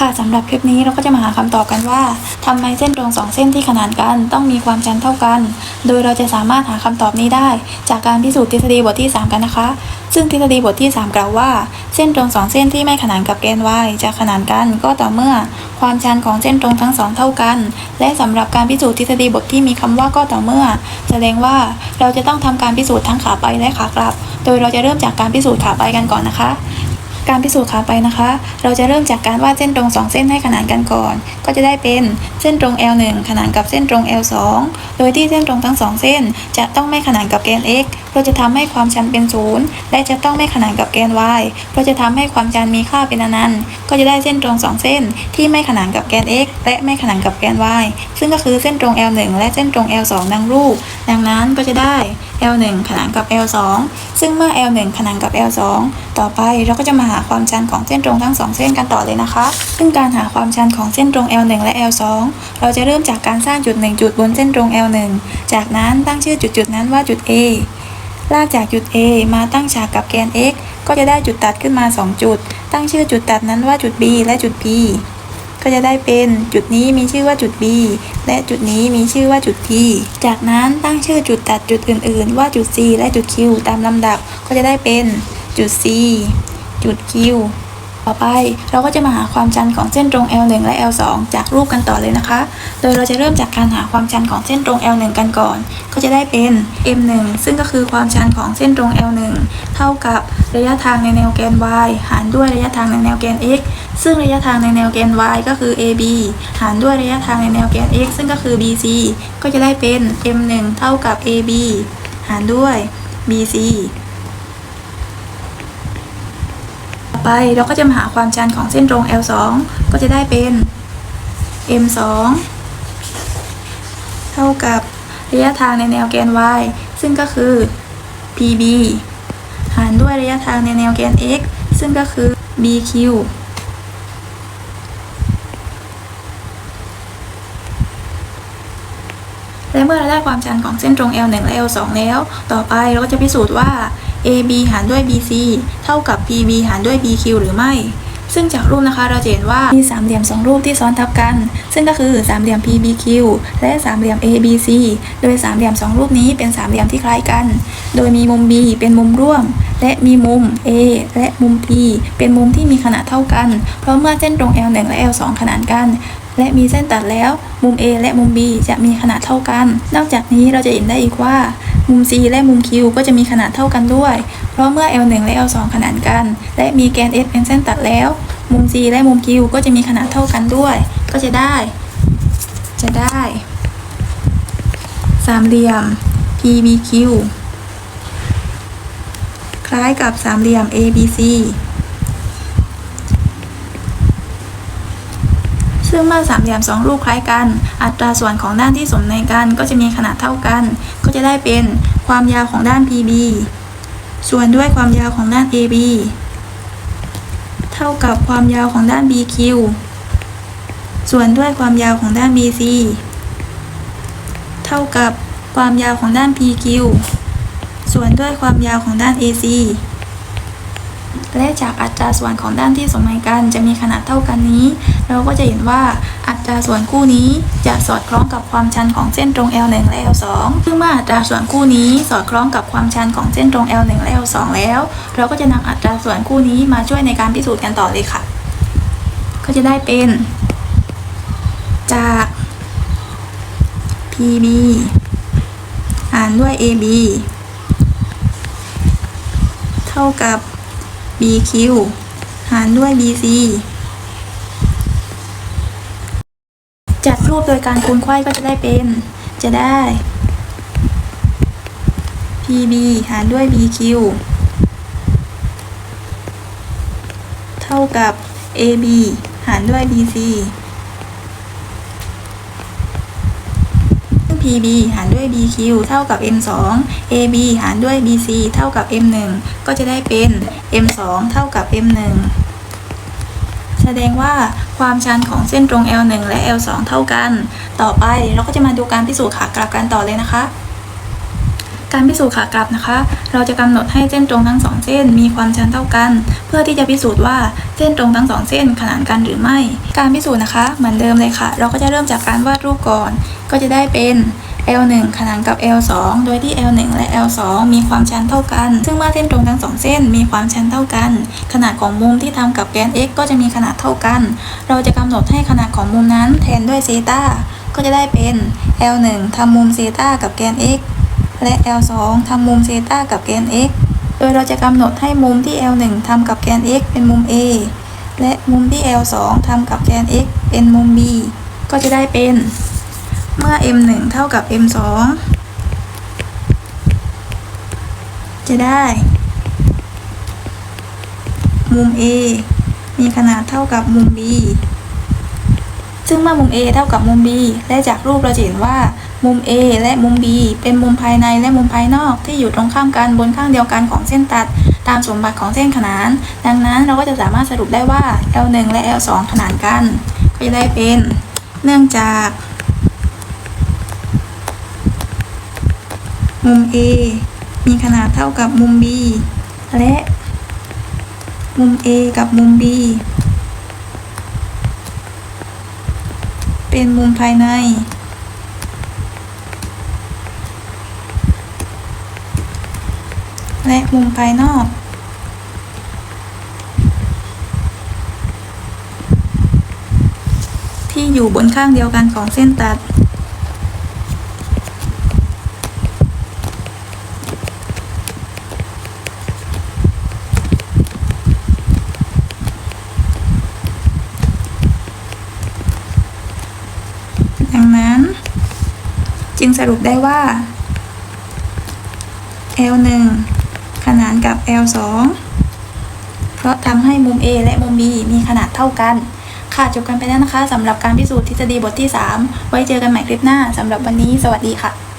ค่ะสำหรับคลิปนี้เราก็จะมาหาคำตอบกันว่าทำไมเส้นตรงสองเส้นที่ขนานกันต้องมีความชันเท่ากัน โดยเราจะสามารถหาคำตอบนี้ได้ จากการพิสูจน์ทฤษฎีบทที่ 3 กันนะคะ ซึ่งทฤษฎีบทที่ 3 กล่าวว่า เส้นตรงสองเส้นที่ไม่ขนานกับแกน y จะขนานกันก็ต่อเมื่อ ความชันของเส้นตรงทั้งสองเท่ากัน และสำหรับการพิสูจน์ทฤษฎีบทที่มีคำว่าก็ต่อเมื่อ แสดงว่าเราจะต้องทำการพิสูจน์ทั้งขาไปและขากลับ โดยเราจะเริ่มจากการพิสูจน์ขาไปกันก่อนนะคะ การพิสูจน์ขาไปนะคะ เราจะเริ่มจากการวาดเส้นตรง 2 เส้นให้ขนานกันก่อน ก็จะได้เป็นเส้นตรง L1 ขนานกับเส้นตรง L2 โดยที่เส้นตรงทั้ง 2 เส้น จะต้องไม่ขนานกับแกน x เพื่อจะทำให้ความชันเป็นศูนย์และจะต้องไม่ขนานกับแกน y เพื่อจะทำให้ความชันมีค่าเป็นอนันต์ ก็จะได้เส้นตรง 2 เส้น ที่ไม่ขนานกับแกน x และไม่ขนานกับแกน y ซึ่งก็คือเส้นตรง L1 และเส้นตรง L2 ดังรูป ดังนั้นก็จะได้ L1 ขนานกับ L2 ซึ่งเมื่อ L1 ขนานกับ L2 ต่อไปเราก็จะมาหาความชันของเส้นตรงทั้งสองเส้นกันต่อเลยนะคะ ซึ่งการหาความชันของเส้นตรง L1 และ L2 เราจะเริ่มจากการสร้างจุด 1 จุดบนเส้นตรง L1 จากนั้นตั้งชื่อจุดจุดนั้นว่าจุด A ลากจากจุด A มาตั้งฉากกับแกน x ก็จะได้จุดตัดขึ้นมา 2 จุด ตั้งชื่อจุดตัดนั้นว่าจุด B และจุด P ก็จะได้เป็นจุดนี้มีชื่อว่าจุด B และจุดนี้มีชื่อว่าจุด P จากนั้นตั้งชื่อจุดตัดจุดอื่น ๆ ว่าจุด C และจุด Q ตามลำดับก็จะได้เป็นจุด C จุด Q ต่อไปเราก็จะมาหาความชันของเส้นตรง L1 และ L2 จากรูปกันต่อเลยนะคะ โดยเราจะเริ่มจากการหาความชันของเส้นตรง L1 กันก่อน ก็จะได้เป็น m1 ซึ่งก็คือความชันของเส้นตรง L1 เท่ากับระยะทางในแนวแกน y หารด้วยระยะทางในแนวแกน x ซึ่งระยะทางในแนวแกน y ก็คือ ab หารด้วยระยะทางในแนวแกน x ซึ่งก็คือ bc ก็จะได้เป็น m1 เท่ากับ ab หารด้วย bc ต่อไปเราก็จะมาหาความชันของเส้นตรง L2 ก็จะได้เป็น M2 เท่ากับระยะทางในแนวแกน y ซึ่งก็คือ PB หารด้วยระยะทางในแนวแกน x ซึ่งก็คือ BQ และเมื่อเราได้ความชันของเส้นตรง L1 และ L2 แล้ว ต่อไปเราก็จะพิสูจน์ว่า AB หารด้วย BC เท่ากับ PB หารด้วย BQ หรือไม่ ซึ่งจากรูปนะคะเราจะเห็นว่ามีสามเหลี่ยมสองรูปที่ซ้อนทับกัน ซึ่งก็คือสามเหลี่ยม PBQ และสามเหลี่ยม ABC โดยสามเหลี่ยมสองรูปนี้เป็นสามเหลี่ยมที่คล้ายกัน โดยมีมุม B เป็นมุมร่วม และมีมุม A และมุม P เป็นมุมที่มีขนาดเท่ากัน เพราะเมื่อเส้นตรง L1 และ L2 ขนานกัน และมีเส้นตัดแล้ว มุม A และมุม B จะมีขนาดเท่ากัน นอกจากนี้เราจะเห็นได้อีกว่า มุม C และมุม Q ก็จะมีขนาดเท่ากันด้วย เพราะเมื่อ L1 และ L2 ขนานกัน และมีแกน S เป็นเส้นตัดแล้ว มุม C และมุม Q ก็จะมีขนาดเท่ากันด้วย ก็จะได้ จะได้ สามเหลี่ยม PBQ คล้ายกับสามเหลี่ยม ABC ซึ่งเมื่อสามเหลี่ยมสองรูปคล้ายกัน อัตราส่วนของด้านที่สมในกันก็จะมีขนาดเท่ากัน ก็จะได้เป็นความยาวของด้าน PB ส่วนด้วยความยาวของด้าน AB เท่ากับความยาวของด้าน BQ ส่วนด้วยความยาวของด้าน BC เท่ากับความยาวของด้าน PQ ส่วนด้วยความยาวของด้าน AC และจากอัตราส่วนของด้านที่สมในกัน จะมีขนาดเท่ากันนี้ เราก็จะเห็นว่าอัตราส่วนคู่นี้จะสอดคล้องกับความชันของเส้นตรง L1 และ L2 ซึ่งเมื่ออัตราส่วนคู่นี้สอดคล้องกับความชันของเส้นตรง L1 และ L2 แล้ว เราก็จะนำอัตราส่วนคู่นี้มาช่วยในการพิสูจน์กันต่อเลยค่ะ ก็จะได้เป็น จาก PB หารด้วย AB เท่ากับ BQ หารด้วย BC จัดรูปโดยการคูณไขว้ก็จะได้เป็น จะได้ PB หารด้วย BQ เท่ากับ AB หารด้วย BC ซึ่ง PB หารด้วย BQ เท่ากับ M2 AB หารด้วย BC เท่ากับ M1 ก็จะได้เป็น M2 เท่ากับ M1 แสดงว่าความชันของเส้นตรง L1 และ L2 เท่ากัน ต่อไปเราก็จะมาดูการพิสูจน์ขากลับกันต่อเลยนะคะ การพิสูจน์ขากลับนะคะ เราจะกำหนดให้เส้นตรงทั้งสองเส้น มีความชันเท่ากัน เพื่อที่จะพิสูจน์ว่าเส้นตรงทั้งสองเส้นขนานกันหรือไม่ การพิสูจน์นะคะ เหมือนเดิมเลยค่ะ เราก็จะเริ่มจากการวาดรูปก่อน ก็จะได้เป็น L1 ขนานกับ L2 โดยที่ L1 และ L2 มีความชันเท่ากัน ซึ่งเมื่อเส้นตรงทั้งสองเส้นมีความชันเท่ากัน ขนาดของมุมที่ทำกับแกน x ก็จะมีขนาดเท่ากัน เราจะกำหนดให้ขนาดของมุมนั้นแทนด้วยเซตาก็จะได้เป็น L1 ทำมุมเซตากับแกน x และ L2 ทำมุมเซตากับแกน x โดยเราจะกำหนดให้มุมที่ L1 ทำกับแกน x เป็นมุม A และมุมที่ L2 ทำกับแกน x เป็นมุม B ก็จะได้เป็น เมื่อ m1 เท่ากับ m2 จะได้ มุม A มีขนาดเท่ากับมุม B ซึ่งเมื่อมุม A เท่ากับมุม B และจากรูปเราจะเห็นว่า มุม A และมุม B เป็นมุมภายในและมุมภายนอกที่อยู่ตรงข้ามกันบนข้างเดียวกันของเส้นตัด ตามสมบัติของเส้นขนาน ดังนั้นเราก็จะสามารถสรุปได้ว่า L1 และ L2 ขนานกัน ก็จะได้เป็น เนื่องจาก มุม A มีขนาดเท่ากับมุม B และ มุม A กับมุม B เป็นมุมภายใน และมุมภายนอก ที่อยู่บนข้างเดียวกันของเส้นตัด ดังนั้น จึงสรุปได้ว่า L1 ขนานกับ L2 เพราะทำให้มุม A และมุม B มีขนาดเท่ากัน ค่ะจบกันไปแล้วนะคะสำหรับการพิสูจน์ทฤษฎีบทที่ 3 ไว้เจอกันใหม่คลิปหน้าสำหรับวันนี้ สวัสดีค่ะ